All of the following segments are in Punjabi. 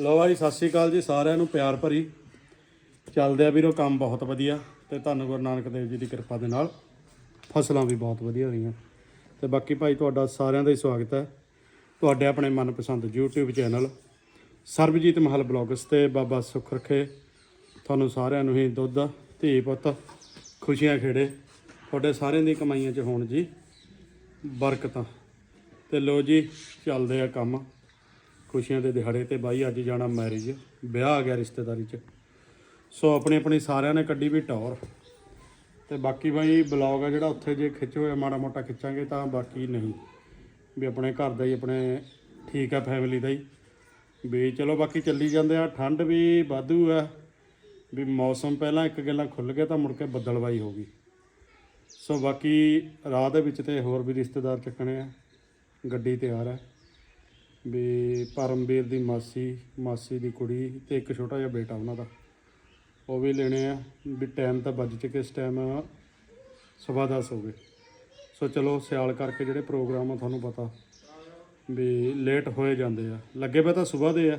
ਲੋ ਭਾਈ ਸਤਿ ਸ਼੍ਰੀ ਅਕਾਲ ਜੀ, ਸਾਰਿਆਂ ਨੂੰ ਪਿਆਰ ਭਰੀ। ਚੱਲਦੇ ਆ ਵੀਰੋ, ਕੰਮ ਬਹੁਤ ਵਧੀਆ ਤੇ ਤੁਹਾਨੂੰ ਗੁਰੂ ਨਾਨਕ ਦੇਵ ਜੀ ਦੀ ਕਿਰਪਾ ਦੇ ਨਾਲ। ਫਸਲਾਂ ਵੀ ਬਹੁਤ ਵਧੀਆ ਰਹੀਆਂ। ਤੇ ਬਾਕੀ ਭਾਈ, ਤੁਹਾਡਾ ਸਾਰਿਆਂ ਦਾ ਹੀ ਸਵਾਗਤ ਹੈ। ਤੁਹਾਡੇ ਆਪਣੇ ਮਨਪਸੰਦ YouTube ਚੈਨਲ ਸਰਬਜੀਤ ਮਹਲ ਬਲੌਗਸ ਤੇ ਬਾਬਾ ਸੁੱਖ ਰੱਖੇ। ਤੁਹਾਨੂੰ ਸਾਰਿਆਂ ਨੂੰ ਹੀ ਦੁੱਧ, ਧੀ ਪੁੱਤ, ਖੁਸ਼ੀਆਂ ਖੇੜੇ। ਤੁਹਾਡੇ ਸਾਰਿਆਂ ਦੀ ਕਮਾਈਆਂ 'ਚ ਹੋਣ ਜੀ ਬਰਕਤਾਂ। ਤੇ ਲੋ ਜੀ, ਚੱਲਦੇ ਆ ਕੰਮ। ਖੁਸ਼ੀਆਂ ਦੇ ਦਿਹਾੜੇ ਤੇ ਬਾਈ ਅੱਜ ਜਾਣਾ ਮੈਰਿਜ ਵਿਆਹ ਆ ਗਿਆ ਰਿਸ਼ਤੇਦਾਰੀ 'ਚ। ਸੋ ਆਪਣੀ ਆਪਣੀ ਸਾਰਿਆਂ ਨੇ ਕੱਢੀ ਵੀ ਟੌਰ। ਤੇ ਬਾਕੀ ਬਾਈ ਬਲੌਗ ਆ ਜਿਹੜਾ ਉੱਥੇ ਜੇ ਖਿੱਚ ਹੋਇਆ, ਮਾੜਾ ਮੋਟਾ ਖਿੱਚਾਂਗੇ ਤਾਂ ਬਾਕੀ ਨਹੀਂ। ਵੀ ਆਪਣੇ ਘਰ ਦਾ ਹੀ ਆਪਣੇ ਠੀਕ ਆ ਫੈਮਿਲੀ ਦਾ ਹੀ। ਵੀ ਚਲੋ ਬਾਕੀ ਚੱਲੀ ਜਾਂਦੇ ਆ, ਠੰਡ ਵੀ ਵਾਧੂ ਆ। ਵੀ ਮੌਸਮ ਪਹਿਲਾਂ ਇੱਕ ਗੱਲਾਂ ਖੁੱਲ ਗਿਆ ਤਾਂ ਮੁੜ ਕੇ ਬੱਦਲਵਾਈ ਹੋ ਗਈ। ਸੋ ਬਾਕੀ ਰਾਹ ਦੇ ਵਿੱਚ ਤੇ ਹੋਰ ਵੀ ਰਿਸ਼ਤੇਦਾਰ ਚੱਕਣੇ ਆ। ਗੱਡੀ ਤਿਆਰ ਹੈ ਵੀ ਪਰਮਵੀਰ ਦੀ ਮਾਸੀ ਮਾਸੀ ਦੀ ਕੁੜੀ ਤੇ ਇੱਕ ਛੋਟਾ ਜਿਹਾ ਬੇਟਾ ਉਹਨਾਂ ਦਾ। ਉਹ ਵੀ ਲੈਣੇ ਆ, ਵੀ ਟਾਈਮ ਤਾਂ ਵੱਜ ਚੁੱਕੇ ਇਸ ਟਾਈਮ ਸਵਾ ਦਸ ਹੋ ਗਏ। ਸੋ ਚਲੋ ਸਿਆਲ ਕਰਕੇ ਜਿਹੜੇ ਪ੍ਰੋਗਰਾਮ ਆ ਤੁਹਾਨੂੰ ਪਤਾ ਵੀ ਲੇਟ ਹੋਏ ਜਾਂਦੇ ਆ। ਲੱਗੇ ਪਏ ਤਾਂ ਸਵੇਰ ਦੇ ਆ,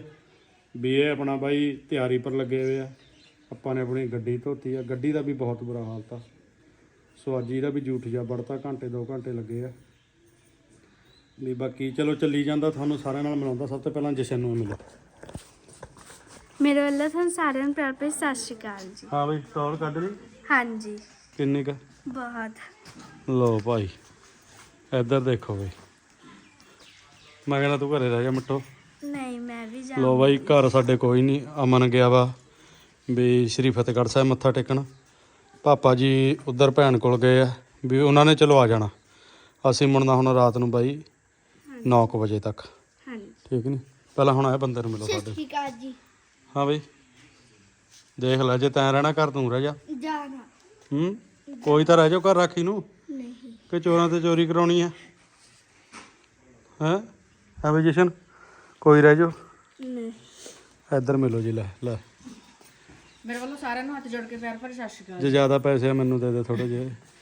ਵੀ ਇਹ ਆਪਣਾ ਬਾਈ ਤਿਆਰੀ ਪਰ ਲੱਗੇ ਹੋਏ ਆ। ਆਪਾਂ ਨੇ ਆਪਣੀ ਗੱਡੀ ਧੋਤੀ ਆ। ਗੱਡੀ ਦਾ ਵੀ ਬਹੁਤ ਬੁਰਾ ਹਾਲਤ ਆ ਸੋ ਅੱਜ ਇਹਦਾ ਵੀ ਜੂਠ ਜਾ ਬੜਤਾ ਘੰਟੇ 2 ਘੰਟੇ ਲੱਗੇ ਆ। ਵੀ ਬਾਕੀ ਚਲੋ ਚੱਲੀ ਜਾਂਦਾ ਤੁਹਾਨੂੰ ਸਾਰਿਆਂ ਨਾਲ ਮਿਲਾਉਂਦਾ। ਸਭ ਤੋਂ ਪਹਿਲਾਂ ਜਸ਼ਨ ਨੂੰ ਮਿਲੋ। ਮੇਰੇ ਵੱਲੋਂ ਤੁਹਾਨੂੰ ਸਾਰਿਆਂ ਨੂੰ ਪਿਆਰ ਭਰੀ ਸਤਿ ਸ਼੍ਰੀ ਅਕਾਲ ਜੀ। ਹਾਂ ਬਈ ਸਟਾਲ ਕੱਢ ਲਈ? ਹਾਂਜੀ। ਕਿੰਨੀ ਕ? ਬਹੁਤ। ਲੋ ਭਾਈ ਇੱਧਰ ਦੇਖੋ ਬਈ। ਮੈਂ ਕਹਿੰਦਾ ਤੂੰ ਘਰੇ ਰਹਿ ਜਾ ਮਿੱਟੋ ਨਹੀਂ ਮੈਂ ਵੀ ਜਾ ਲੋ ਬਾਈ ਘਰ ਸਾਡੇ ਕੋਈ ਨਹੀਂ ਅਮਨ ਗਿਆ ਵਾ। ਵੀ ਸ਼੍ਰੀ ਫਤਿਹਗੜ੍ਹ ਸਾਹਿਬ ਮੱਥਾ ਟੇਕਣ। ਪਾਪਾ ਜੀ ਉਧਰ ਭੈਣ ਕੋਲ ਗਏ ਆ ਵੀ ਉਹਨਾਂ ਨੇ ਚਲੋ ਆ ਜਾਣਾ। ਅਸੀਂ ਮੁੜਨਾ ਹੁਣ ਰਾਤ ਨੂੰ ਬਾਈ। 9 ਵਜੇ ਤੱਕ। ਹਾਂਜੀ। ਠੀਕ ਨਹੀਂ ਪਹਿਲਾਂ ਹੁਣ ਇਹ ਬੰਦੇ ਨੂੰ ਮਿਲੋ ਸਾਡੇ। ਠੀਕ ਆ ਜੀ। ਹਾਂ ਬਈ। ਦੇਖ ਲੈ ਜੇ ਤੈਂ ਰਹਿਣਾ ਘਰ ਤੂੰ ਰਹਿ ਜਾ। ਜਾਣਾ। ਹੂੰ? ਕੋਈ ਤਾਂ ਰਹਿ ਜਾਓ ਘਰ ਰਾਖੀ ਨੂੰ। ਨਹੀਂ। ਕਿ ਚੋਰਾਂ ਤੇ ਚੋਰੀ ਕਰਾਉਣੀ ਹੈ ਹੈ? ਹੈ ਬਈ ਜਸ਼ਨ ਕੋਈ ਰਹਿ ਜਾਓ। ਨਹੀਂ। ਇੱਧਰ ਮਿਲੋ ਜੀ ਲੈ ਲੈ। ਮੇਰੇ ਵੱਲੋਂ ਸਾਰਿਆਂ ਨੂੰ ਹੱਥ ਜੋੜ ਕੇ ਪਿਆਰ ਭਰੀ ਸਤਿ ਸ਼੍ਰੀ ਜੇ ਜ਼ਿਆਦਾ ਪੈਸੇ ਆ ਮੈਨੂੰ ਦੇ ਦੇ ਥੋੜੇ ਜਿਹੇ। ਅਕਾਲ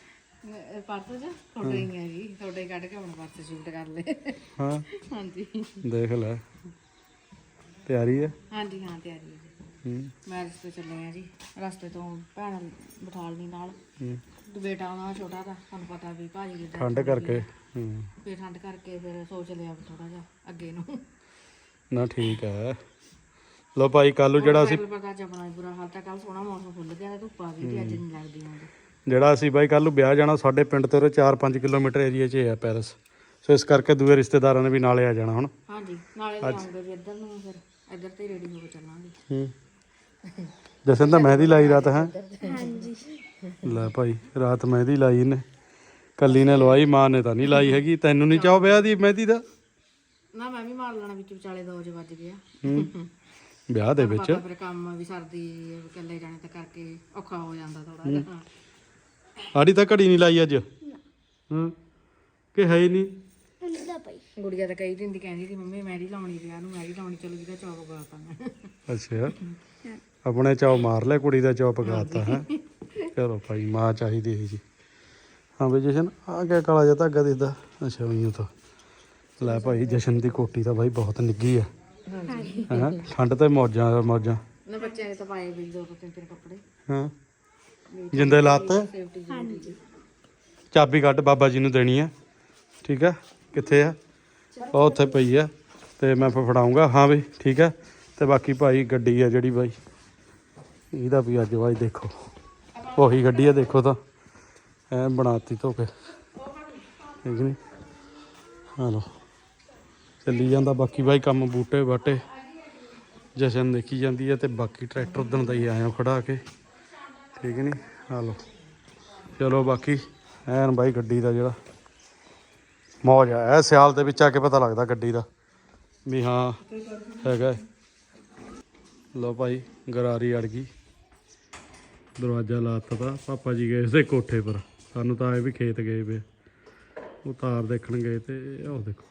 ਪਰਸ ਜੀ ਤੁਹਾਡੇ ਹੀ। ਹੈ ਜੀ। ਤੁਹਾਡੇ ਹੀ ਕੱਢ ਕੇ ਹੁਣ ਪਰਸ ਸ਼ੂਟ ਕਰ ਲੈ ਹਾਂ। ਹਾਂਜੀ। ਦੇਖ ਲੈ। ਤਿਆਰੀ ਹੈ? ਹਾਂਜੀ ਹਾਂ ਤਿਆਰੀ ਹੈ ਜੀ। ਹੂੰ। ਮੈਰਿਜ ਤੇ ਚੱਲੇ ਆ ਜੀ। ਰਸਤੇ ਤੋਂ ਭੈਣ ਬਠਾਲਣੀ ਨਾਲ। ਹੂੰ। ਤੇ ਬੇਟਾ ਉਹਨਾਂ ਦਾ ਛੋਟਾ ਦਾ ਤੁਹਾਨੂੰ ਪਤਾ ਵੀ ਭਾਜੀ ਦੀ death ਠੰਡ ਹੋ ਗਈ ਕਰਕੇ। ਹੈ। ਹੂੰ। ਫਿਰ ਠੰਡ ਕਰਕੇ ਫਿਰ ਸੋਚ ਲਿਆ ਥੋੜਾ ਜਿਹਾ ਅੱਗੇ ਨੂੰ। ਨਾ ਠੀਕ ਹੈ। ਲੋ ਭਾਈ ਕੱਲੂ ਜਿਹੜਾ ਅਸੀਂ ਪਤਾ ਵੀ ਬੁਰਾ ਹਾਲ ਤਾਂ ਕੱਲ ਸੋਹਣਾ ਮੌਸਮ ਖੁੱਲ ਗਿਆ ਤੇ ਧੁੱਪ ਆ ਗਈ ਤੇ ਅੱਜ ਨਹੀਂ ਲੱਗਦੀ ਹੁਣ ਜਿਹੜਾ ਅਸੀਂ ਬਾਈ ਕੱਲੂ ਵਿਆਹ ਜਾਣਾ ਸਾਡੇ ਪਿੰਡ ਤੋਂ 4-5 ਕਿਲੋਮੀਟਰ ਏਰੀਆ 'ਚ ਹੈ ਪੈਰਿਸ ਸੋ ਇਸ ਕਰਕੇ ਦੂਏ ਰਿਸ਼ਤੇਦਾਰਾਂ ਨੇ ਵੀ ਨਾਲੇ ਆ ਜਾਣਾ ਹੁਣ। ਹਾਂਜੀ ਨਾਲੇ ਲਿਆਉਂਗੇ ਜੀ ਇੱਧਰ ਨੂੰ ਫਿਰ ਇੱਧਰ ਤੇ ਰੈਡੀ ਹੋ ਕੇ ਚੱਲਾਂਗੇ। ਹੂੰ। ਜਸ਼ਨ ਤਾਂ ਮਹਿੰਦੀ ਲਾਈ ਰਾਤ ਹੈ? ਹਾਂਜੀ। ਲੈ ਭਾਈ ਰਾਤ ਮਹਿੰਦੀ ਲਾਈ ਇਹਨੇ। ਕੱਲੀ ਨੇ ਲਵਾਈ ਮਾਂ ਨੇ ਤਾਂ ਨਹੀਂ ਲਾਈ ਹੈਗੀ। ਤੈਨੂੰ ਨਹੀਂ ਚਾਹ ਵਿਆਹ ਦੀ ਮਹਿੰਦੀ ਦਾ? ਨਾ ਮੈਂ ਵੀ ਮਾਰ ਲੈਣਾ ਵਿੱਚ ਵਿਚਾਲੇ 2 ਵਜੇ ਵੱਜ ਗਿਆ ਹੂੰ। ਵਿਆਹ ਦੇ ਵਿੱਚ? ਫਿਰ ਕੰਮ ਵੀ ਸਰਦੀ ਇਕੱਲੇ ਜਾਣੇ ਤਾਂ ਕਰਕੇ ਔਖਾ ਹੋ ਜਾਂਦਾ ਥੋੜਾ ਜਿਹਾ। ਆੜੀ ਤਾਂ ਘੜੀ ਨਹੀਂ ਲਾਈ ਅੱਜ। ਹੂੰ। ਕਿ ਹੈ ਹੀ ਨਹੀਂ। ਅੰਦਾ ਪਈ ਗੁੜੀਆ ਤਾਂ ਕਈ ਦਿਨ ਦੀ ਕਹਿੰਦੀ ਸੀ ਮੰਮੀ ਮੈਰੀ ਲਾਉਣੀ ਵਿਆਹ ਨੂੰ ਮੈਰੀ ਲਾਉਣੀ ਚਲੋ ਜਿਹਦਾ ਚੌਕ ਗਾਤਾ ਮੈਂ। ਅੱਛਾ। ਆਪਣੇ ਚਾਉ ਮਾਰ ਲੈ ਕੁੜੀ ਦਾ ਚਾਉ ਪਕਾਤਾ ਹੈ। ਚਲੋ ਭਾਈ ਮਾਂ ਚਾਹੀਦੀ ਹੈ ਜੀ। ਹਾਂ ਬਈ ਜਸ਼ਨ ਆ ਗਿਆ ਕਾਲਾ ਜਿਹਾ ਧਾਗਾ ਦਿਸਦਾ। ਅੱਛਾ ਉਈਓ ਤਾਂ। ਲੈ ਭਾਈ ਜਸ਼ਨ ਦੀ ਕੋਟੀ ਤਾਂ ਭਾਈ ਬਹੁਤ ਨਿੱਗੀ ਆ। ਹਾਂ ਠੰਡ ਤੇ ਮੌਜਾਂ ਮੌਜਾਂ। ਨਾ ਬੱਚਿਆਂ ਨੇ ਤਾਂ ਪਾਏ ਵੀ ਦੋ ਤਿੰਨ ਤਿੰਨ ਕੱਪੜੇ। ਹਾਂ। ਜਿੰਦੇ ਲਾਤੇ ਹਾਂਜੀ। ਚਾਬੀ ਕੱਢ ਬਾਬਾ ਜੀ ਨੂੰ ਦੇਣੀ ਆ ਠੀਕ ਆ ਕਿੱਥੇ ਆ ਉਹ ਉੱਥੇ ਪਈ ਆ ਤੇ ਮੈਂ ਫਿਰ ਫੜਾਉਂਗਾ। ਹਾਂ ਬਈ ਠੀਕ ਆ ਤੇ ਬਾਕੀ ਭਾਈ ਗੱਡੀ ਆ ਜਿਹੜੀ ਬਾਈ। ਇਹਦਾ ਵੀ ਅੱਜ ਬਾਈ ਦੇਖੋ। ਉਹੀ ਗੱਡੀ ਆ ਦੇਖੋ ਤਾਂ। ਐ ਬਣਾਤੀ ਧੋ ਕੇ ਠੀਕ ਨਹੀਂ ਹਾਲੋ ਚੱਲੀ ਜਾਂਦਾ। ਬਾਕੀ ਬਾਈ ਕੰਮ ਬੂਟੇ ਬਾਟੇ ਜਸ਼ਨ ਦੇਖੀ ਜਾਂਦੀ ਹੈ ਤੇ ਬਾਕੀ ਟਰੈਕਟਰ ਉਦੋਂ ਦਾ ਹੀ ਆਇਆ ਖੜਾ ਕੇ। ਠੀਕ ਨਹੀਂ ਹਾਲੋ ਚਲੋ ਬਾਕੀ, ਐਨ ਬਾਈ ਗੱਡੀ ਦਾ ਜਿਹੜਾ ਮੌਜ ਆ। ਇਹ ਸਿਆਲ ਦੇ ਵਿੱਚ ਆ ਕੇ ਪਤਾ ਲੱਗਦਾ ਗੱਡੀ ਦਾ ਵੀ ਹਾਂ, ਹੈਗਾ ਹੈ। ਲਓ ਭਾਈ, ਗਰਾਰੀ ਅੜ ਗਈ। ਦਰਵਾਜ਼ਾ ਲਾਤਾ ਤਾ ਪਾਪਾ ਜੀ ਗਏ ਸੀ ਕੋਠੇ ਪਰ। ਸਾਨੂੰ ਤਾਂ ਆਏ ਵੀ ਖੇਤ ਗਏ ਵੇ। ਉਹ ਤਾਰ ਦੇਖਣ ਗਏ ਤੇ ਉਹ ਦੇਖੋ।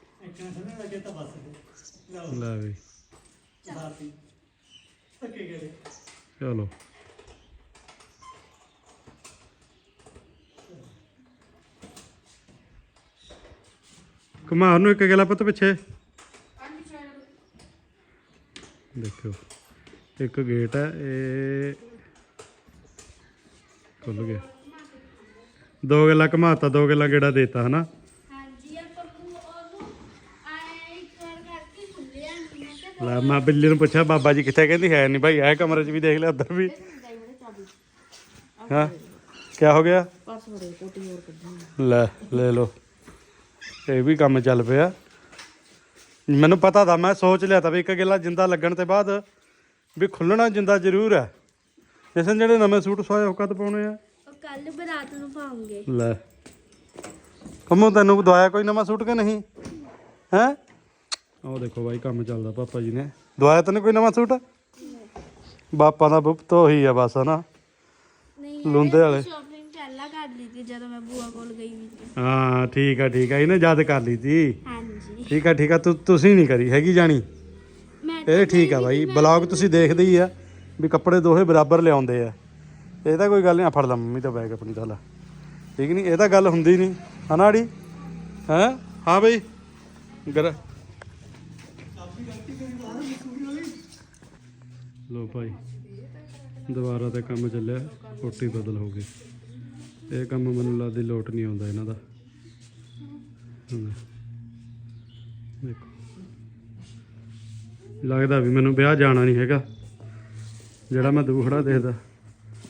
ਲੈ ਵੀ। ਚਲੋ। ਘੁਮਾ ਨੂੰ ਇੱਕ ਗਲਾ ਪੁੱਤ ਪਿੱਛੇ। ਦੇਖਿਓ ਇੱਕ ਗੇਟ ਹੈ ਇਹ ਖੁੱਲ ਗਿਆ। ਦੋ ਗੱਲਾਂ ਘਮਾਤਾ ਦੋ ਗੱਲਾਂ ਗੇੜਾ ਦੇਤਾ ਹਨਾ? ਲੈ ਮੈਂ ਬਿੱਲੀ ਨੂੰ ਪੁੱਛਿਆ ਬਾਬਾ ਜੀ ਕਿੱਥੇ ਕਹਿੰਦੀ ਹੈ ਨਹੀਂ ਭਾਈ ਇਹ ਕਮਰੇ 'ਚ ਵੀ ਦੇਖ ਲਿਆ ਉੱਧਰ ਵੀ। ਹਾਂ ਕੀ ਹੋ ਗਿਆ? ਲੈ ਲੈ ਲੋ ਇਹ ਵੀ ਕੰਮ ਚੱਲ ਪਿਆ। ਮੈਨੂੰ ਪਤਾ ਤਾਂ ਮੈਂ ਸੋਚ ਲਿਆ ਤਾਂ ਵੀ ਇੱਕ ਗਿੱਲਾ ਜਿੰਦਾ ਲੱਗਣ ਤੇ ਬਾਅਦ ਵੀ ਖੁੱਲਣਾ ਜਿੰਦਾ ਜ਼ਰੂਰ ਹੈ। ਜਿਸਨ ਜਿਹੜੇ ਨਵੇਂ ਸੂਟ ਸਵਾਏ ਉਹ ਕਦ ਪਾਉਣੇ ਆ? ਉਹ ਕੱਲ ਬਰਾਤ ਨੂੰ ਪਾਉਂਗੇ ਲੈ। ਕੰਮੋ ਤੈਨੂੰ ਦਵਾਇਆ ਕੋਈ ਨਵਾਂ ਸੂਟ ਕਿ ਨਹੀਂ? ਹੈ? ਉਹ ਦੇਖੋ ਬਾਈ ਕੰਮ ਚੱਲਦਾ ਪਾਪਾ ਜੀ ਨੇ। ਦਵਾਇਆ ਤੈਨੂੰ ਕੋਈ ਨਵਾਂ ਸੂਟ? ਬਾਪਾ ਦਾ ਬੁੱਪ ਤੋਂ ਹੀ ਆ ਬਸ ਹਨਾ? ਨਹੀਂ ਲੂੰਦੇ ਵਾਲੇ ਸ਼ਾਪਿੰਗ ਪਹਿਲਾਂ ਕਰ ਲਈ ਸੀ ਜਦੋਂ ਮੈਂ ਬੂਆ ਕੋਲ ਗਈ ਸੀ। ਹਾਂ ਠੀਕ ਆ ਠੀਕ ਆ। ਇਹਨੇ ਯਾਦ ਕਰ ਲਈ ਤੀ ਹਾਂਜੀ। ਠੀਕ ਆ ਠੀਕ ਆ। ਤੂੰ ਤੁਸੀਂ ਨਹੀਂ ਕਰੀ। ਹੈਗੀ ਜਾਣੀ? ਮੈਂ ਇਹ ਠੀਕ ਆ ਬਾਈ। ਬਲੌਗ ਤੁਸੀਂ ਦੇਖਦੇ ਹੀ ਆ ਵੀ ਕੱਪੜੇ ਦੋਹੇ ਬਰਾਬਰ ਲਿਆਉਂਦੇ ਆ। ਇਹ ਤਾਂ ਕੋਈ ਗੱਲ ਨਹੀਂ। ਆ ਫੜ ਲਾ ਮੰਮੀ ਦਾ ਬੈਗ ਆਪਣੀ ਦਾ ਲਾ ਠੀਕ ਨਹੀਂ? ਇਹ ਤਾਂ ਗੱਲ ਹੁੰਦੀ ਨਹੀਂ। ਹਨਾੜੀ ਹੈ? ਹਾਂ ਬਈ। ਗਰ ਲੋ ਭਾਈ ਦੁਬਾਰਾ ਤੇ ਕੰਮ ਚੱਲਿਆ। ਕੋਟੀ ਬਦਲ ਹੋ ਗਈ। ਇਹ ਕੰਮ ਮੈਨੂੰ ਲੱਗਦੀ ਲੋਟ ਨਹੀਂ ਆਉਂਦਾ ਇਹਨਾਂ ਦਾ। ਦੇਖੋ। ਲੱਗਦਾ ਵੀ ਮੈਨੂੰ ਵਿਆਹ ਜਾਣਾ ਨਹੀਂ ਹੈਗਾ। ਜਿਹੜਾ ਮੈਂ ਦੂਖੜਾ ਦੇਖਦਾ।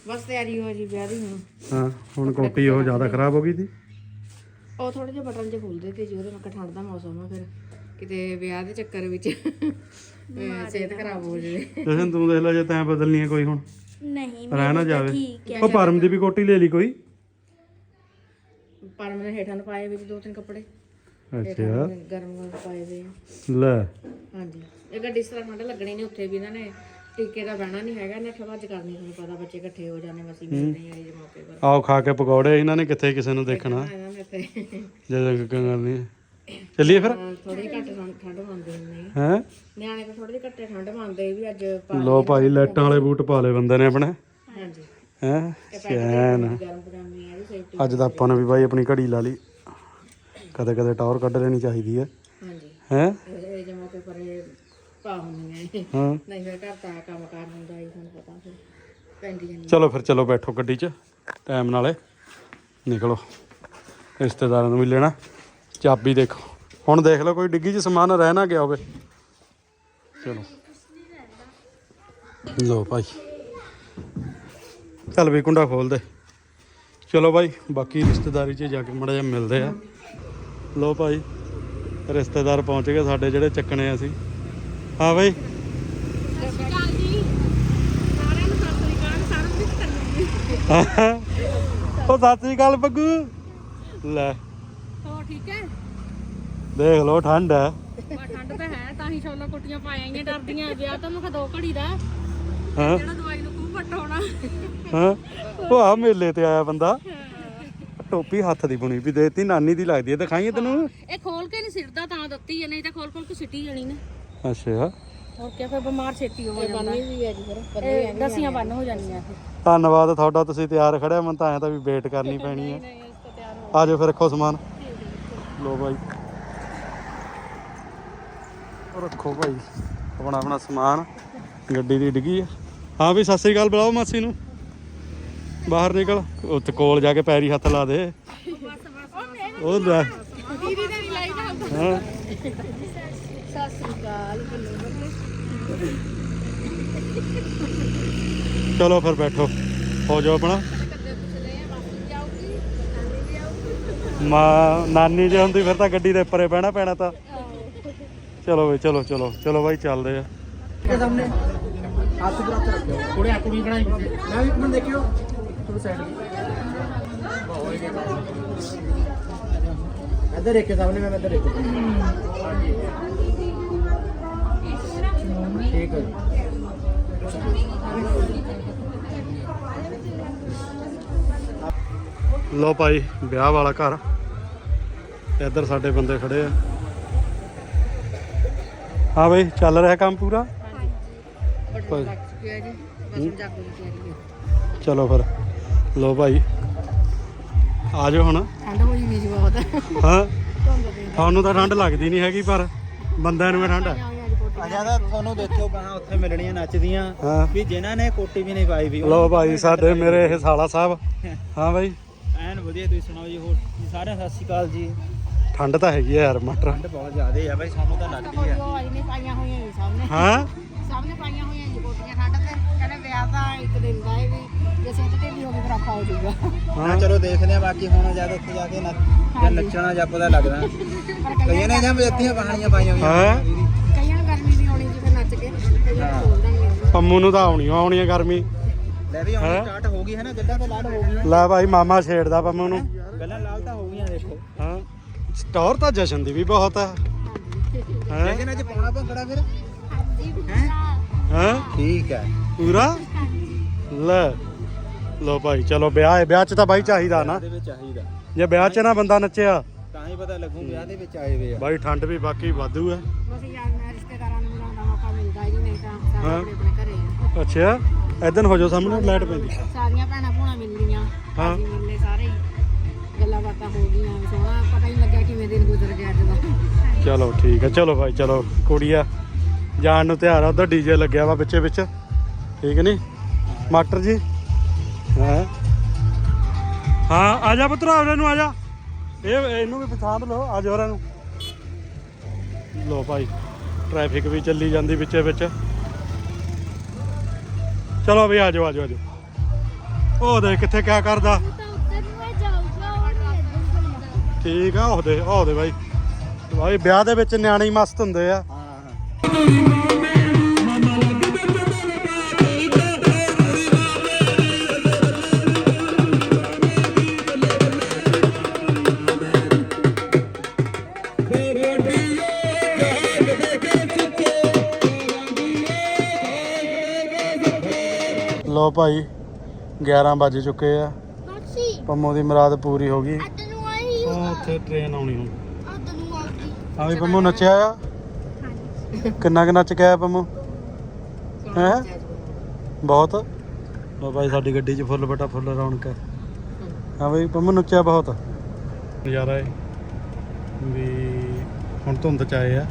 ਬਸ ਤਿਆਰੀ ਹੋ ਜੀ ਵਿਆਹ ਦੀ ਹੁਣ। ਹਾਂ ਹੁਣ ਕੋਟੀ ਉਹ ਜ਼ਿਆਦਾ ਖਰਾਬ ਹੋ ਗਈ ਸੀ। ਉਹ ਥੋੜੇ ਜਿਹਾ ਬਟਨ ਜੇ ਖੁੱਲਦੇ ਤੇ ਜੀ ਉਹਦੇ ਨਾਲ ਠੰਡ ਦਾ ਮੌਸਮ ਆ ਫਿਰ। ਕਿਤੇ ਵਿਆਹ ਦੇ ਚੱਕਰ ਵਿੱਚ ਸਿਹਤ ਖਰਾਬ ਹੋ ਜਾਵੇ। ਜਸ਼ਨ ਤੂੰ ਦੇਖ ਲੈ ਜੇ ਤੈਂ ਬਦਲਣੀ ਹੈ ਕੋਈ ਹੁਣ। ਨਹੀਂ ਰਹਿ ਨਾ ਜਾਵੇ। ਠੀਕ ਹੈ। ਉਹ ਪਰਮ ਦੀ ਵੀ ਕੋਟੀ ਲੈ ਲਈ ਕੋਈ। ਪਰ ਮੈਂ ਹੇਠਾਂ ਨੂੰ ਪਾਏ ਵਿੱਚ ਦੋ ਤਿੰਨ ਕੱਪੜੇ। ਅੱਛਾ। ਗਰਮ ਗਰਮ ਪਾਏ ਵੇ ਆ। ਲੈ। ਹਾਂਜੀ। ਇਹ ਗੱਡੀ ਇਸ ਤਰ੍ਹਾਂ ਠੰਡ ਲੱਗਣੀ ਨਹੀਂ ਉੱਥੇ ਵੀ ਇਹਨਾਂ ਨੇ ਟੀਕੇ ਦਾ ਬਹਿਣਾ ਨਹੀਂ ਹੈਗਾ ਨੱਠ ਭੱਜ ਕਰਨੀ ਤੁਹਾਨੂੰ ਪਤਾ ਬੱਚੇ ਇਕੱਠੇ ਹੋ ਜਾਂਦੇ ਮਸੀਂ ਮਿਲਦੇ ਆ ਇਹ ਮੌਕੇ ਪਰ। ਆਓ ਖਾ ਕੇ ਪਕੌੜੇ ਇਹਨਾਂ ਨੇ ਕਿੱਥੇ ਕਿਸੇ ਨੂੰ ਦੇਖਣਾ। ਇਹਨਾਂ ਨੇ ਇੱਥੇ। ਜਦੋਂ ਕਿੱਕਾਂ ਕਰਨੀ ਹੈ। ਚੱਲੀਏ ਫਿਰ। ਥੋੜੀ ਘੱਟ ਠੰਡ ਠੰਡ ਮੰਨਦੇ ਨੇ ਹੈ? ਨਿਆਣੇ ਤਾਂ ਥੋੜੀ ਜਿਹੀ ਘੱਟੇ ਠੰਡ ਮੰਨਦੇ ਵੀ ਅੱਜ ਪਾ ਲੋ ਭਾਈ ਲੈਟਾਂ ਵਾਲੇ ਬੂਟ ਪਾ ਲਏ ਬੰਦੇ ਨੇ ਆਪਣੇ। ਹਾਂਜੀ। ਹੈ? ਸ਼ੈਨ। ਅੱਜ ਤਾਂ ਆਪਾਂ ਨੇ ਵੀ ਭਾਈ ਆਪਣੀ ਘੜੀ ਲਾ ਲਈ। ਕਦੇ ਕਦੇ ਟਾਵਰ ਕੱਢ ਲੈਣੀ ਚਾਹੀਦੀ ਹੈ ਹਾਂਜੀ। ਹੈ? ਇਹ ਇਹ ਜੇ ਮੌਕੇ ਪਰ ਪਾ ਹੁੰਦੀਆਂ। ਹਾਂ। ਨਹੀਂ ਫਿਰ ਘਰ ਤਾਂ ਕੰਮ ਕਾਰ ਹੁੰਦਾ ਹੀ ਤੁਹਾਨੂੰ ਪਤਾ ਫਿਰ। ਪੈਂਦੀ ਜਾਂਦੀ ਚਲੋ ਫਿਰ ਚਲੋ ਬੈਠੋ ਗੱਡੀ 'ਚ ਟਾਈਮ ਨਾਲੇ। ਨਿਕਲੋ। ਰਿਸ਼ਤੇਦਾਰਾਂ ਨੂੰ ਵੀ ਲੈਣਾ। ਚਾਬੀ ਦੇਖੋ। ਹੁਣ ਦੇਖ ਲਓ ਕੋਈ ਡਿੱਗੀ 'ਚ ਸਮਾਨ ਰਹਿ ਨਾ ਗਿਆ ਹੋਵੇ। ਚਲੋ। ਲੋ ਭਾਈ। ਚੱਲ ਵੀ ਕੁੰਡਾ ਖੋਲ ਦੇ। ਚਲੋ ਭਾਈ ਬਾਕੀ ਰਿਸ਼ਤੇਦਾਰੀ 'ਚ ਜਾ ਕੇ ਮੜਾ ਜਿਹਾ ਮਿਲਦੇ ਆ। ਲੋ ਭਾਈ ਰਿਸ਼ਤੇਦਾਰ ਪਹੁੰਚ ਗਏ ਸਾਡੇ ਜਿਹੜੇ ਚੱਕਣੇ ਆ ਅਸੀਂ। ਹਾਂ ਭਾਈ ਉਹ ਸਤਿ ਸ੍ਰੀ ਅਕਾਲ ਬੱਗੂ ਲੈ। ਹੋ ਠੀਕ ਹੈ? ਦੇਖ ਲਓ ਠੰਡ ਹੈ ਠੰਡ ਤਾਂ ਹੈ ਤਾਂ ਹੀ ਛੋਲਾ ਕੁੱਟੀਆਂ ਪਾਏਂਗੇ ਡਰਦੀਆਂ। ਵਿਆਹ ਤਾਂ ਮੁਖ ਦੋ ਘੜੀ ਦਾ। ਹਾਂ। ਜਿਹੜਾ ਹਾਂ ਉਹ ਆ ਮੇਲੇ ਤੇ ਆਇਆ ਬੰਦਾ। ਟੋਪੀ ਹੱਥ ਦੀ ਬੁਣੀ ਵੀ ਦੇਤੀ ਨਾਨੀ ਦੀ ਲੱਗਦੀ ਹੈ ਦਿਖਾਈਏ ਤੈਨੂੰ? ਇਹ ਖੋਲ ਕੇ ਨਹੀਂ ਸਿਰਦਾ ਤਾਂ ਦਿੱਤੀ ਹੈ ਨਹੀਂ ਤਾਂ ਖੋਲ ਖੋਲ ਕੇ ਸਿੱਟੀ ਜਾਣੀ ਨੇ। ਅੱਛਾ। ਹੋਰ ਕਿਆ ਫਿਰ ਬਿਮਾਰ ਛੇਤੀ ਹੋ ਜਾਂਦਾ। ਵੀ ਹੈ ਜੀ ਫਿਰ ਦਸੀਆਂ ਬੰਨ ਹੋ ਫਿਰ ਧੰਨਵਾਦ ਤੁਹਾਡਾ ਤੁਸੀਂ ਤਿਆਰ ਖੜਿਆ ਮੈਂ ਤਾਂ ਐਂ ਤਾਂ ਵੀ ਵੇਟ ਕਰਨੀ ਪੈਣੀ ਹੈ ਨਹੀਂ ਇਸ ਤੋਂ ਤਿਆਰ ਹੋ ਆ ਜਾਓ ਫਿਰ ਰੱਖੋ ਸਮਾਨ। ਲੋ ਭਾਈ ਰੱਖੋ ਭਾਈ ਆਪਣਾ ਆਪਣਾ ਸਮਾਨ ਗੱਡੀ ਦੀ ਡਿੱਗੀ ਹੈ ਹਾਂ ਵੀ, ਸਤਿ ਸ੍ਰੀ ਅਕਾਲ, ਬੁਲਾਓ ਮਾਸੀ ਨੂੰ। ਬਾਹਰ ਨਿਕਲ। ਉੱਥੇ ਕੋਲ ਜਾ ਕੇ ਪੈਰੀ ਹੱਥ ਲਾ ਦੇ। ਉਹ ਲੈ। ਦੀਦੀ ਦਾ ਨਹੀਂ ਲਾਈਦਾ ਹਾਂ। ਸਤਿ ਸ੍ਰੀ ਅਕਾਲ ਚਲੋ ਫਿਰ ਬੈਠੋ। ਹੋ ਜਾਓ ਆਪਣਾ। ਮਾਂ, ਨਾਨੀ ਜੇ ਹੁੰਦੀ ਫਿਰ ਤਾਂ ਗੱਡੀ ਦੇ ਉੱਪਰੇ ਬਹਿਣਾ ਪੈਣਾ ਤਾਂ। ਚਲੋ ਬਈ, ਚਲੋ ਚਲੋ। ਚਲੋ ਬਾਈ, ਚੱਲਦੇ ਆ। के ਹੱਥ ਬਰਾਤ ਰੱਖਿਓ। ਥੋੜੇ ਆਪੂ ਵੀ ਬਣਾਈ। ਮੈਂ ਵੀ ਇੱਕ ਦੇਖਿਓ। ਥੋੜਾ ਸਾਈਡ ਤੇ। ਇੱਧਰ ਦੇਖੇ ਸਾਹਮਣੇ ਮੈਂ ਇੱਧਰ ਦੇਖੋ ਲੋ ਭਾਈ ਵਿਆਹ ਵਾਲਾ ਘਰ। ਇੱਧਰ ਸਾਡੇ ਬੰਦੇ ਖੜੇ ਆ। ਹਾਂ ਭਾਈ ਚੱਲ ਰਿਹਾ ਕੰਮ ਪੂਰਾ? ਬਟਨ ਲੱਗ ਚੁੱਕਿਆ ਜੀ। ਬਸ ਹੁਣ ਜਾਗੋ ਦੀ ਤਿਆਰੀ ਹੈ। ਚਲੋ ਫਿਰ। ਲੋ ਭਾਈ। ਆ ਜਾਓ ਹੁਣ। ਠੰਡ ਹੋਈ ਵੀ ਜੀ ਬਹੁਤ। ਹਾਂ। ਤੁਹਾਨੂੰ ਤਾਂ ਠੰਡ ਲੱਗਦੀ ਨਹੀਂ ਹੈਗੀ ਪਰ ਬੰਦਿਆਂ ਨੂੰ ਠੰਡ ਹੈ ਅੱਜ ਕੋਟ ਅਜਾ ਤੁਹਾਨੂੰ ਦੇਖਿਓ ਬਾਹਾਂ ਉੱਥੇ ਮਿਲਣੀਆਂ ਨੱਚਦੀਆਂ। ਹਾਂ। ਵੀ ਜਿਨ੍ਹਾਂ ਨੇ ਕੋਟੀ ਵੀ ਨਹੀਂ ਪਾਈ ਵੀ ਲੋ ਭਾਈ ਸਾਡੇ ਮੇਰੇ ਇਹ ਸਾਲਾ ਸਾਹਿਬ। ਹਾਂ ਬਾਈ ਐਨ ਵਧੀਆ ਤੁਸੀਂ ਸੁਣਾਓ ਜੀ ਹੋਰ ਜੀ ਸਾਰਿਆਂ ਸਤਿ ਸ਼੍ਰੀ ਅਕਾਲ ਜੀ। ਠੰਡ ਤਾਂ ਹੈਗੀ ਆ ਯਾਰ ਮਟਰ ਠੰਡ ਬਹੁਤ ਜ਼ਿਆਦੇ ਆ ਬਾਈ ਸਾਨੂੰ ਤਾਂ ਲੱਗਦੀ ਆ। ਉਹ ਇਹਨੇ ਪਾਈਆਂ ਹੋਈਆਂ ਜੀ ਸਾਹਮਣੇ। ਹਾਂ। ਸਾਹਮਣੇ ਪਾਈਆਂ ਵਿਆਹ ਤਾਂ ਇੱਕ ਦਿਨ ਦਾ ਹੈ ਵੀ ਜੇ ਸਿੱਧ ਢਿੱਲੀ ਹੋ ਗਈ ਫਿਰ ਔਖਾ ਹੋ ਜਾਊਗਾ। ਹਾਂ ਚਲੋ ਦੇਖਦੇ ਆ ਬਾਕੀ ਹੁਣ ਜਦ ਉੱਥੇ ਜਾ ਕੇ ਨੱਚ- ਨੱਚਣਾ ਜਾਂ ਪਤਾ ਲੱਗਦਾ। ਪਰ ਕਈਆਂ ਨੇ ਜਾਂ ਜੱਤੀਆਂ ਬਾਹਣੀਆਂ ਪਾਈਆਂ ਹੋਈਆਂ। ਹੈਂ? ਕਈਆਂ ਨੂੰ ਗਰਮੀ ਵੀ ਆਉਣੀ ਜੀ ਫਿਰ ਨੱਚ ਕੇ ਕਈਆਂ ਨੂੰ ਖੋਲ ਦਾਂਗੇ ਪੰਮੂ ਨੂੰ ਤਾਂ ਆਉਣੀ ਓ ਆਉਣੀ ਆ ਗਰਮੀ। ਲੈ ਵੀ ਹੁਣ ਹੈਂ? ਸਟਾਰਟ ਹੋ ਗਈ ਹੈ ਨਾ ਗੱਲਾਂ ਤਾਂ ਲਾਲ ਹੋ ਗਈਆਂ ਲੈ ਭਾਈ ਮਾਮਾ ਛੇੜਦਾ ਪੰਮੂ ਨੂੰ। ਗੱਲਾਂ ਲਾਲ ਤਾਂ ਹੋ ਗਈਆਂ ਦੇਖੋ। ਹਾਂ? ਸਟੋਰ ਤਾਂ ਜਸ਼ਨ ਦੀ ਵੀ ਬਹੁਤ ਹੈ। ਹੈ? ਲੇਕਿਨ ਅੱਜ ਪਾਉਣਾ ਭੰਗੜਾ ਫਿਰ? ਹਾਂਜੀ ਹੈਂ? ਹਾਂ? ਠੀਕ ਹੈ। ਪੂਰਾ? ਲੈ। ਲੋ ਭਾਈ ਚਲੋ ਵਿਆਹ ਹੈ। ਵਿਆਹ 'ਚ ਤਾਂ ਬਾਈ ਚਾਹੀਦਾ ਨਾ। ਦੇ ਵਿੱਚ ਚਾਹੀਦਾ। ਜੇ ਵਿਆਹ 'ਚ ਨਾ ਬੰਦਾ ਨੱਚਿਆ। ਤਾਂ ਹੀ ਪਤਾ ਲੱਗੂ ਵਿਆਹ ਦੇ ਵਿੱਚ ਆਏ ਵੇ ਆ। ਬਾਈ ਠੰਡ ਵੀ ਬਾਕੀ ਵਾਧੂ ਹੈ। ਬਸ ਯਾਰ ਮੈਂ ਰਿਸ਼ਤੇਦਾਰਾਂ ਨੂੰ ਮਿਲਾਉਣ ਦਾ ਮੌਕਾ ਮਿਲਦਾ ਹੀ ਨਹੀਂ ਤਾਂ ਸਾਰੇ ਹਾਂ। ਆਪਣੇ ਆਪਣੇ ਘਰੇ ਆ। ਅੱਛਾ। ਇਦਾਂ ਹੋ ਜਾਓ ਸਾਹਮਣੇ ਲਾਈਟ ਪੈਂਦੀ। ਸਾਰੀਆਂ ਭੈਣਾਂ ਭੂਣਾ ਮਿਲਦੀਆਂ। ਹਾਂ। ਅਸੀਂ ਮਿਲਨੇ ਸਾਰੇ ਹੀ। ਗੱਲਾਂ ਬਾਤਾਂ ਹੋ ਗਈਆਂ। ਸੋਹਣਾ ਪਤਾ ਹੀ ਲੱਗਿਆ ਕਿਵੇਂ ਦਿਨ ਗੁਜ਼ਰ ਗਿਆ ਅੱਜ ਦਾ। ਚਲੋ ਠੀਕ ਹੈ। ਚਲੋ ਭਾਈ ਚਲੋ। ਕੁੜੀਆ। ਜਾਣ ਨੂੰ ਤਿਆਰ ਆ ਉਧਰ ਡੀਜੇ ਲੱਗਿਆ ਵਾ ਵਿੱਚੇ ਵਿੱਚ ਠੀਕ ਨਹੀਂ ਮਾਸਟਰ ਜੀ? ਹਾਂ? ਹਾਂ ਆ ਜਾ ਪੁੱਤਰਾ ਉਹਨਾਂ ਨੂੰ ਆ ਜਾ। ਇਹ ਇਹਨੂੰ ਵੀ ਪਛਾਣ ਲਓ ਆ ਜਾ ਉਹਨਾਂ ਨੂੰ। ਲੋ ਭਾਈ ਟ੍ਰੈਫਿਕ ਵੀ ਚੱਲੀ ਜਾਂਦੀ ਵਿੱਚੇ ਵਿੱਚ ਚਲੋ ਵੀ ਆ ਜਾਓ ਆ ਜਾਓ ਆ ਜਾਓ। ਉਹ ਦੇ ਕਿੱਥੇ ਕਿਆ ਕਰਦਾ। ਠੀਕ ਆ ਉਹ ਦੇ ਉਹ ਦੇ ਭਾਈ ਭਾਈ ਵਿਆਹ ਦੇ ਵਿੱਚ ਨਿਆਣੇ ਮਸਤ ਹੁੰਦੇ ਆ। ਲੋ ਭਾਈ 11 ਵੱਜ ਚੁੱਕੇ ਆ। ਮਾਸੀ। ਪੰਮੋ ਦੀ ਮੁਰਾਦ ਪੂਰੀ ਹੋ ਗਈ। ਅੱਧ ਨੂੰ ਆਈ ਉਹ ਉੱਥੇ ਟ੍ਰੇਨ ਆਉਣੀ ਹੁਣ। ਅੱਧ ਨੂੰ ਆਉਂਦੀ। ਹਾਂ ਵੀ ਪੰਮੋ ਨੱਚਿਆ ਆ? ਕਿੰਨਾ ਕੁ ਨੱਚ ਕੇ ਆਇਆ ਪੰਮੋ ਹੈ? ਬਹੁਤ? ਲੋ ਭਾਈ ਸਾਡੀ ਗੱਡੀ 'ਚ ਫੁੱਲ ਬਟਾ ਫੁੱਲ ਰੌਣਕ ਹੈ। ਹਾਂ ਬਈ ਪੰਮੋ ਨੱਚਿਆ ਬਹੁਤ। ਨਜ਼ਾਰਾ ਹੈ ਵੀ ਹੁਣ ਧੁੰਦ ਚ ਆਏ ਆ।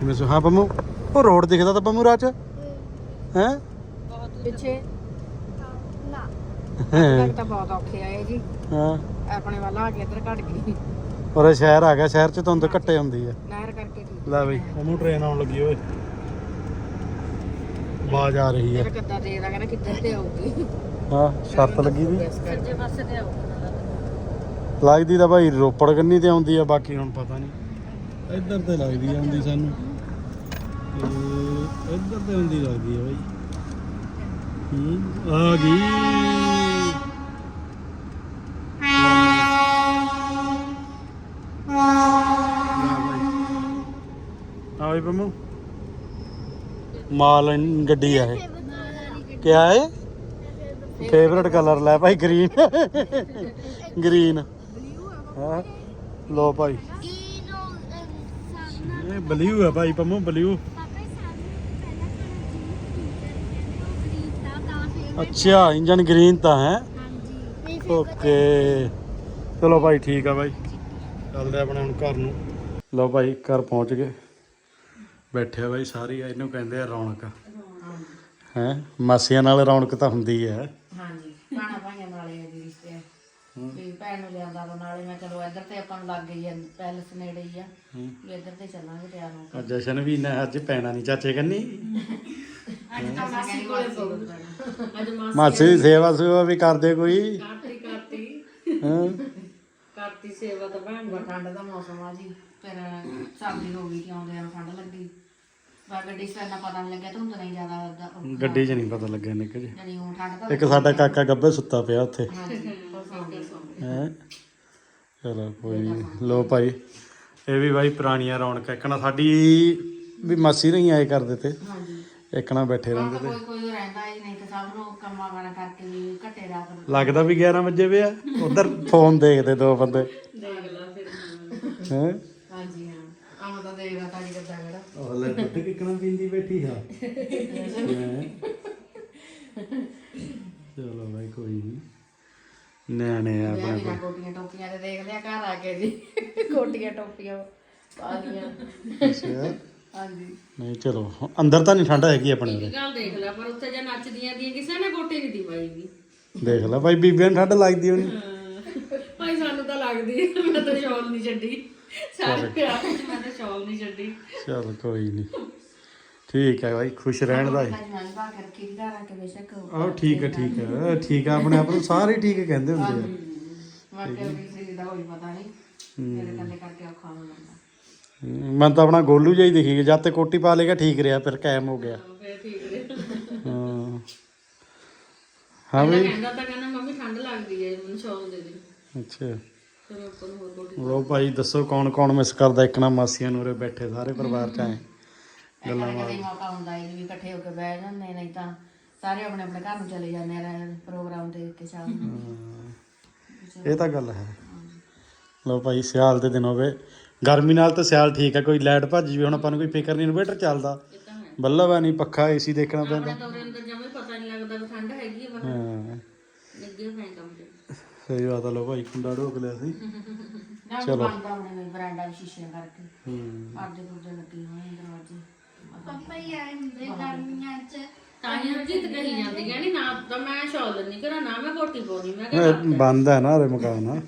ਜਿਵੇਂ ਸੋ ਹਾਂ ਪੰਮੋ ਉਹ ਰੋਡ ਦਿਖਦਾ ਤਾਂ ਪੰਮੋ ਰਾਹ ਚ। ਹੈ? ਪਿੱਛੇ। ਨਾ ਤਾਂ ਬਹੁਤ ਔਖੇ ਆਏ ਜੀ। ਹਾਂ। ਆਪਣੇ ਵੱਲ ਆ ਕੇ ਇੱਧਰ ਘਟ ਗਈ ਔਰ ਇਹ ਸ਼ਹਿਰ ਆ ਗਿਆ ਸ਼ਹਿਰ ਚ ਧੁੰਦ ਘੱਟੇ ਹੁੰਦੀ ਆ। ਨਹਿਰ ਕਰਕੇ ਠੀਕ ਲੈ ਬਈ ਉਹਨੂੰ ਟ੍ਰੇਨ ਆਉਣ ਲੱਗੀ ਓਏ। ਬਾਜ ਆ ਰਹੀ ਹੈ ਜਿਹੜਾ ਕੱਦਾ ਦੇਖਦਾ ਕਹਿੰਦਾ ਕਿੱਧਰ ਤੇ ਆਊਗੀ। ਹਾਂ ਸ਼ਰਤ ਲੱਗੀ ਵੀ। ਸੱਜੇ ਪਾਸੇ ਤੇ ਆਊਗਾ। ਲੱਗਦੀ ਤਾਂ ਭਾਈ ਰੋਪੜ ਕੰਨੀ ਤੇ ਆਉਂਦੀ ਆ ਬਾਕੀ ਹੁਣ ਪਤਾ ਨਹੀਂ ਇੱਧਰ ਤੇ ਲੱਗਦੀ ਆਉਂਦੀ ਸਾਨੂੰ। ਤੇ ਇੱਧਰ ਤੇ ਆਉਂਦੀ ਲੱਗਦੀ ਆ ਬਾਈ। ਹੂੰ ਆ ਗਈ। ਆ ਬਈ ਪੰਮੂ ਮਾਲ ਇਨ- ਗੱਡੀ ਆ ਇਹ ਕਿਆ ਹੈ ਫੇਵਰਟ ਕਲਰ ਲੈ ਭਾਈ ਗ੍ਰੀਨ ਗ੍ਰੀਨ ਹਾਂ ਲੋ ਭਾਈ ਇਹ ਨੋ ਸਾਹਮਣਾ ਇਹ ਬਲੂ ਹੈ ਭਾਈ ਪੰਮੂ ਬਲੂ ਪਾਪਾ ਸਾਹਮਣੇ ਪਹਿਲਾਂ ਖਾਣਾ ਸੀ ਖਰੀਦਦਾ ਤਾਂ ਫਿਰ ਅੱਛਾ ਇੰਜਨ ਗ੍ਰੀਨ ਚੱਲਦੇ ਆਪਣੇ ਹੁਣ ਘਰ ਨੂੰ। ਲਓ ਭਾਈ ਘਰ ਪਹੁੰਚ ਗਏ। ਬੈਠੇ ਆ ਭਾਈ ਸਾਰੀ ਇਹਨੂੰ ਕਹਿੰਦੇ ਆ ਰੌਣਕ। ਹੈ? ਮਾਸੀਆਂ ਨਾਲ ਰੌਣਕ ਤਾਂ ਹੁੰਦੀ ਹੈ ਹਾਂਜੀ। ਭੈਣਾਂ ਭਾਈਆਂ ਨਾਲੇ ਆ ਜੀ ਰਿਸ਼ਤੇ ਵੀ ਭੈਣ ਨੂੰ ਲਿਆਂਦਾ ਤਾਂ ਨਾਲੇ। ਮੈਂ ਚਲੋ ਇੱਧਰ ਤੇ ਆਪਾਂ ਨੂੰ ਲੱਗ ਗਈ ਆ ਪੈਲਸ ਨੇੜੇ ਹੀ ਆ। ਵੀ ਇੱਧਰ ਤੇ ਚੱਲਾਂਗੇ ਤਿਆਰ ਹੋ ਕੇ। ਅੱਜ ਜਸ਼ਨ ਵੀ ਨਾ ਅੱਜ ਪੈਣਾ ਨਹੀਂ ਚਾਚੇ ਕੰਨੀ। ਅੱਜ ਤਾਂ ਮਾਸੀ ਕੋਲੇ ਪਊਗਾ ਅੱਜ ਮਾਸੀ ਮਾਸੀ ਦੀ ਸੇਵਾ ਸੁਵਾ ਵੀ ਕਰਦੇ ਕੋਈ। ਕਰਤੀ ਕਰਤੀ ਹਾਂ। ਕਰਤੀ ਸੇਵਾ ਤਾਂ ਭੈਣ ਦਾ ਠੰਡ ਦਾ ਮੌਸਮ ਆ ਜੀ। ਫਿਰ ਸਰਦੀ ਹੋ ਗਈ ਕਿ ਆਉਂਦੇ ਆ ਠੰਡ ਲੱਗੀ। ਵਾ ਗੱਡੀ ਸਟੈਂਡ ਦਾ ਪਤਾ ਨਹੀਂ ਲੱਗਿਆ ਧੁੰਦ ਨਹੀਂ ਜ਼ਿਆਦਾ ਗੱਡੀ 'ਚ ਨਹੀਂ ਪਤਾ ਲੱਗਿਆ ਨਿੱਕ ਜੀ ਜਣੀ ਉਹ ਠੰਡ ਤਾਂ ਇੱਕ ਸਾਡਾ ਕਾਕਾ ਗੱਬੇ ਸੁੱਤਾ ਪਿਆ ਉੱਥੇ। ਹਾਂਜੀ। ਹੈ? ਚਲੋ ਕੋਈ ਨਹੀਂ ਲੋ ਭਾਈ ਇਹ ਵੀ ਭਾਈ ਪੁਰਾਣੀਆਂ ਰੌਣਕਾਂ। ਇੱਕਣਾ ਸਾਡੀ ਵੀ ਮਾਸੀ ਨਹੀਂ ਆਏ ਕਰਦੇ ਤੇ। ਹਾਂਜੀ। ਇੱਕਣਾ ਬੈਠੇ ਰਹਿੰਦੇ ਤਾਂ। ਤੇ ਕੋਈ ਕੋਈ ਰਹਿੰਦਾ ਹੀ ਨਹੀਂ ਤੇ ਸਭ ਨੂੰ ਕੰਮਾਂ ਵਾਲਾ ਕਰਕੇ ਵੀ ਘੱਟੇ ਰਾਤ ਨੂੰ ਲੱਗਦਾ ਵੀ 11 ਵਜੇ ਵੇ ਆ। ਉਧਰ ਫੋਨ ਦੇਖਦੇ ਦੋ ਬੰਦੇ। ਦੇਖ ਲਾ ਫਿਰ। ਹੈ? ਹਾਂਜੀ ਹਾਂ। ਕੰਮ ਤਾਂ ਦੇਖਦਾ ਤਾਂ ਜੀ ਕਿੱਦਾਂ ਕਿਹੜਾ। ਉਹ ਲੈ ਦੁੱਧ ਕਿੱਕਣਾ ਪੀਂਦੀ ਬੈਠੀ ਆ। ਚਲੋ ਭਾਈ ਕੋਈ ਨਹੀਂ ਨਿਆਣੇ ਆ ਆਪਣੇ ਬਿਨਾ ਕੋਟੀਆਂ ਟੋਪੀਆਂ ਤੇ ਦੇਖ ਲਿਆ ਘਰ ਆ ਕੇ ਜੀ। ਕੋਟੀਆਂ ਟੋਪੀਆਂ ਪਾ ਲੀਆਂ ਅੱਛਾ। ਹਾਂਜੀ। ਨਹੀਂ ਚਲੋ ਅੰਦਰ ਤਾਂ ਨਹੀਂ ਠੰਡ ਹੈਗੀ ਆਪਣੇ ਉਰੇ ਗੱਲ ਦੇਖ ਲੈ ਪਰ ਉੱਥੇ ਜੇ ਨੱਚਦੀਆਂ ਦੀਆਂ ਕਿਸੇ ਨੇ ਗੋਟੀ ਨਹੀਂ ਦੀ ਪਾਈ ਵੀ ਦੇਖ ਲੈ ਭਾਈ ਬੀਬੀਆਂ ਨੂੰ ਠੰਡ ਲੱਗਦੀ ਹੋਣੀ। ਭਾਈ ਸਾਨੂੰ ਤਾਂ ਲੱਗਦੀ ਹੈ ਮੈਂ ਤਾਂ ਸ਼ਾਲ ਨਹੀਂ ਛੱਡੀ। ਸਾਰੇ ਪਿਆਰ ਵਿੱਚ ਮੈਂ ਤਾਂ ਸ਼ਾਲ ਨਹੀਂ ਛੱਡੀ। ਚਲ ਕੋਈ ਨਹੀਂ। ਠੀਕ ਹੈ ਭਾਈ ਖੁਸ਼ ਰਹਿਣ ਦਾ ਰੱਖੀ ਬੇਸ਼ੱਕ ਆਹ ਠੀਕ ਹੈ ਠੀਕ ਹੈ। ਠੀਕ ਹੈ ਆਪਣੇ ਆਪ ਨੂੰ ਸਾਰੇ ਠੀਕ ਕਹਿੰਦੇ ਹੁੰਦੇ ਆ। ਮੈਂ ਕਿਹਾ ਵੀ ਸਰੀਰ ਦਾ ਕੋਈ ਪਤਾ ਨਹੀਂ ਮੇਰੇ ਕੱਲੇ ਕਰਕੇ ਔਖਾ ਹੋ ਜਾਂਦਾ। ਮੈਨੂੰ ਤਾਂ ਆਪਣਾ ਗੋਲੂ ਜਿਹਾ ਹੀ ਦਿਖੀ ਗਿਆ ਜਦ ਤੇ ਕੋਟੀ ਪਾ ਲੇਗਾ ਠੀਕ ਰਿਹਾ ਫਿਰ ਕਾਇਮ ਹੋ ਗਿਆ। ਫੇਰ ਠੀਕ ਰਿਹਾ। ਹਾਂ। ਵੀ ਕਹਿੰਦਾ ਤਾਂ ਕਹਿੰਦਾ ਮੰਮੀ ਠੰਡ ਲੱਗਦੀ ਹੈ ਮੈਨੂੰ ਸ਼ਾਲ ਦੇ ਦੇ ਅੱਛਾ। ਫਿਰ ਮੈਂ ਉੱਪਰ ਨੂੰ ਹੋਰ ਗੋਟੀ ਲੋ ਭਾਈ ਦੱਸੋ ਕੌਣ ਕੌਣ ਮਿਸ ਕਰਦਾ ਇੱਕ ਨਾ ਮਾਸੀਆਂ ਨੂੰ ਉਰੇ ਬੈਠੇ ਸਾਰੇ ਪਰਿਵਾਰ ਚ ਆਏ। ਗੱਲਾਂ ਕਦੇ ਮੌਕਾ ਹੁੰਦਾ ਹੈ ਵੀ ਇਕੱਠੇ ਹੋ ਕੇ ਬਹਿ ਜਾਂਦੇ ਨਹੀਂ ਤਾਂ ਸਾਰੇ ਆਪਣੇ ਆਪਣੇ ਘਰ ਨੂੰ ਚਲੇ ਜਾਂਦੇ ਆ ਪ੍ਰੋਗਰਾਮ ਦੇਖ ਕੇ ਸ਼ਾਮ ਨੂੰ। ਇਹ ਤਾਂ ਗੱਲ ਹੈ। ਲੋ ਭਾਈ ਸਿਆਲ ਦੇ ਦਿਨ ਹੋਵੇ ਗਰਮੀ ਨਾਲ ਤਾਂ ਸਿਆਲ ਠੀਕ ਹੈ ਕੋਈ ਲਾਈਟ ਭੱਜ ਵੀ ਹੁਣ ਆਪਾਂ ਨੂੰ ਕੋਈ ਫਿਕਰ ਨਹੀਂ ਇਨਵੇਟਰ ਚੱਲਦਾ। ਬੱਲਬ ਹੈ। ਨਹੀਂ ਪੱਖਾ ਏਸੀ ਦੇਖਣਾ ਪੈਂਦਾ ਆਪਣੇ ਤਾਂ ਉਰੇ ਅੰਦਰ ਜਮੇ ਪਤਾ ਨਹੀਂ ਲੱਗਦਾ ਵੀ ਠੰਡ ਹੈਗੀ ਹੈ ਬਾਹਰ। ਹਾਂ। ਲੱਗੇ ਹੋਏ ਕੰਮ ਤੇ। ਸਹੀ ਬਾਤ ਆ ਲੋ ਭਾਈ ਕੁੰਡਾ ਢੋਕ ਲਿਆ ਸੀ। ਨਾ ਚਲੋ। ਬੰਦ ਆਪਣੇ ਬਰਾਂਡਾ ਵੀ ਸ਼ੀਸ਼ੇ ਕਰਕੇ। ਹੂੰ। ਪਰਦੇ ਪੁਰਦੇ ਲੱਗੇ ਹੋਏ ਆ ਦਰਵਾਜ਼ੇ। ਪਾਪਾ ਹੀ ਆਏ ਹੁੰਦੇ ਗਰਮੀਆਂ 'ਚ। ਤਾਂ ਹੀ ਰਜੀਤ ਕਹੀ ਜਾਂਦੀ ਕਹਿੰਦੀ ਨਾ ਤਾਂ ਮੈਂ ਸ਼ਾਲ ਨਹੀਂ ਕਰਾਂ ਨਾ ਮੈਂ ਕੋਟੀ ਪਾਉਣੀ ਮੈਂ ਕਿਹਾ ਇਹ ਬੰਦ ਹੈ ਨਾ ਉਰੇ ਮਕਾਨ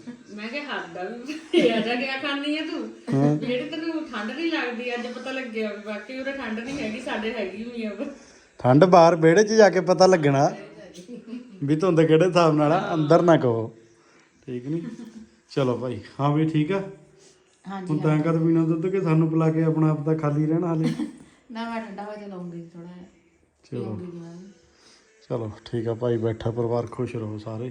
ਆ ਵੀ ਆ ਜਾ ਗਿਆ ਖਾਣੀ ਆ ਤੂੰ। ਜਿਹੜੀ ਤੈਨੂੰ ਠੰਡ ਨਹੀਂ ਲੱਗਦੀ ਅੱਜ ਪਤਾ ਲੱਗਿਆ ਵੀ ਬਾਕੀ ਉਰੇ ਠੰਡ ਨਹੀਂ ਹੈਗੀ ਸਾਡੇ ਹੈਗੀ ਵੀ ਆ। ਠੰਡ ਬਾਹਰ ਵਿਹੜੇ 'ਚ ਜਾ ਕੇ ਪਤਾ ਲੱਗਣਾ ਵੀ ਧੁੰਦ ਕਿਹੜੇ ਹਿਸਾਬ ਨਾਲ ਆ ਅੰਦਰ ਨਾ ਕਹੋ। ਠੀਕ ਨਹੀਂ ਚਲੋ ਭਾਈ ਹਾਂ ਵੀ ਠੀਕ ਆ? ਹਾਂਜੀ ਹੁਣ ਤਾਂ ਕਦ ਪੀਣਾ ਦੁੱਧ ਕਿ ਸਾਨੂੰ ਪਿਲਾ ਕੇ ਆਪਣਾ ਆਪ ਦਾ ਖਾਲੀ ਰਹਿਣਾ ਹਾਲੇ? ਨਾ ਮੈਂ ਠੰਡਾ ਹੋ ਜਾ ਲਾਉਂਗੀ ਥੋੜਾ ਚਲੋ। ਜਿਹਾ ਚਲੋ ਠੀਕ ਆ ਭਾਈ ਬੈਠਾ ਪਰਿਵਾਰ ਖੁਸ਼ ਰਹੋ ਸਾਰੇ।